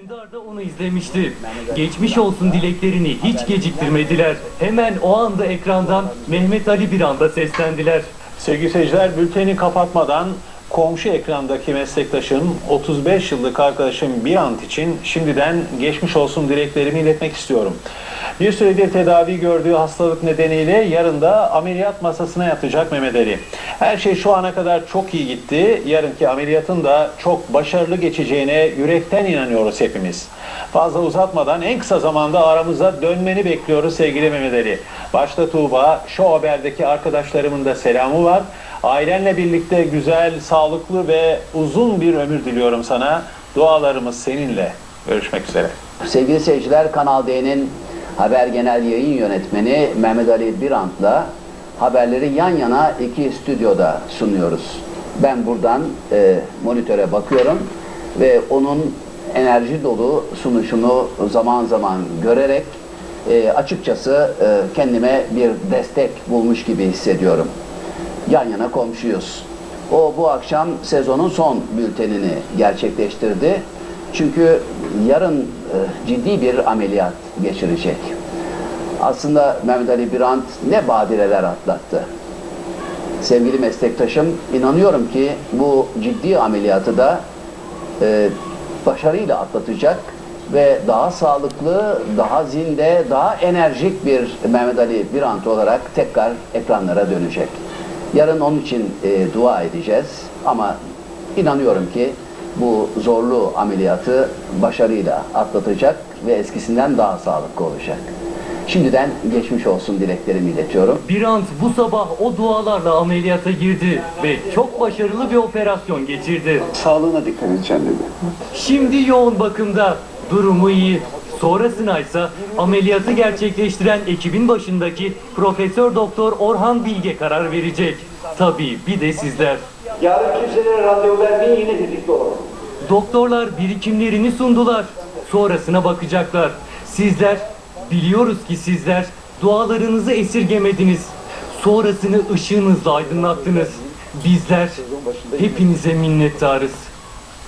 Dündar da onu izlemişti. Geçmiş olsun dileklerini hiç geciktirmediler. Hemen o anda ekrandan Mehmet Ali bir anda seslendiler. Sevgili seyirciler bülteni kapatmadan komşu ekrandaki meslektaşım 35 yıllık arkadaşım Birant için şimdiden geçmiş olsun dileklerimi iletmek istiyorum. Bir süredir tedavi gördüğü hastalık nedeniyle yarın da ameliyat masasına yatacak Mehmet Ali. Her şey şu ana kadar çok iyi gitti. Yarınki ameliyatın da çok başarılı geçeceğine yürekten inanıyoruz hepimiz. Fazla uzatmadan en kısa zamanda aramıza dönmeni bekliyoruz sevgili Mehmet Ali. Başta Tuğba, şu haberdeki arkadaşlarımın da selamı var. Ailenle birlikte güzel, sağlıklı ve uzun bir ömür diliyorum sana. Dualarımız seninle. Görüşmek üzere. Sevgili seyirciler Kanal D'nin haber genel yayın yönetmeni Mehmet Ali Birant'la haberleri yan yana iki stüdyoda sunuyoruz. Ben buradan e, monitöre bakıyorum ve onun enerji dolu sunuşunu zaman zaman görerek e, açıkçası e, kendime bir destek bulmuş gibi hissediyorum. Yan yana komşuyuz. O bu akşam sezonun son bültenini gerçekleştirdi. Çünkü yarın e, ciddi bir ameliyat geçirecek. Aslında Mehmet Ali Birant ne badireler atlattı. Sevgili meslektaşım, inanıyorum ki bu ciddi ameliyatı da e, başarıyla atlatacak ve daha sağlıklı, daha zinde, daha enerjik bir Mehmet Ali Birant olarak tekrar ekranlara dönecek. Yarın onun için e, dua edeceğiz ama inanıyorum ki bu zorlu ameliyatı başarıyla atlatacak ve eskisinden daha sağlıklı olacak. Şimdiden geçmiş olsun dileklerimi iletiyorum. Birant bu sabah o dualarla ameliyata girdi ve çok başarılı bir operasyon geçirdi. Sağlığına dikkat edeceksin dedi. Şimdi yoğun bakımda. Durumu iyi. Sonrasına ise ameliyatı gerçekleştiren ekibin başındaki Profesör Doktor Orhan Bilge karar verecek. Tabii bir de sizler. Yarın kimselere randevu vermeyin yine birlikte olalım. Doktorlar birikimlerini sundular. Sonrasına bakacaklar. Sizler, biliyoruz ki sizler dualarınızı esirgemediniz. Sonrasını ışığınızla aydınlattınız. Bizler hepinize minnettarız.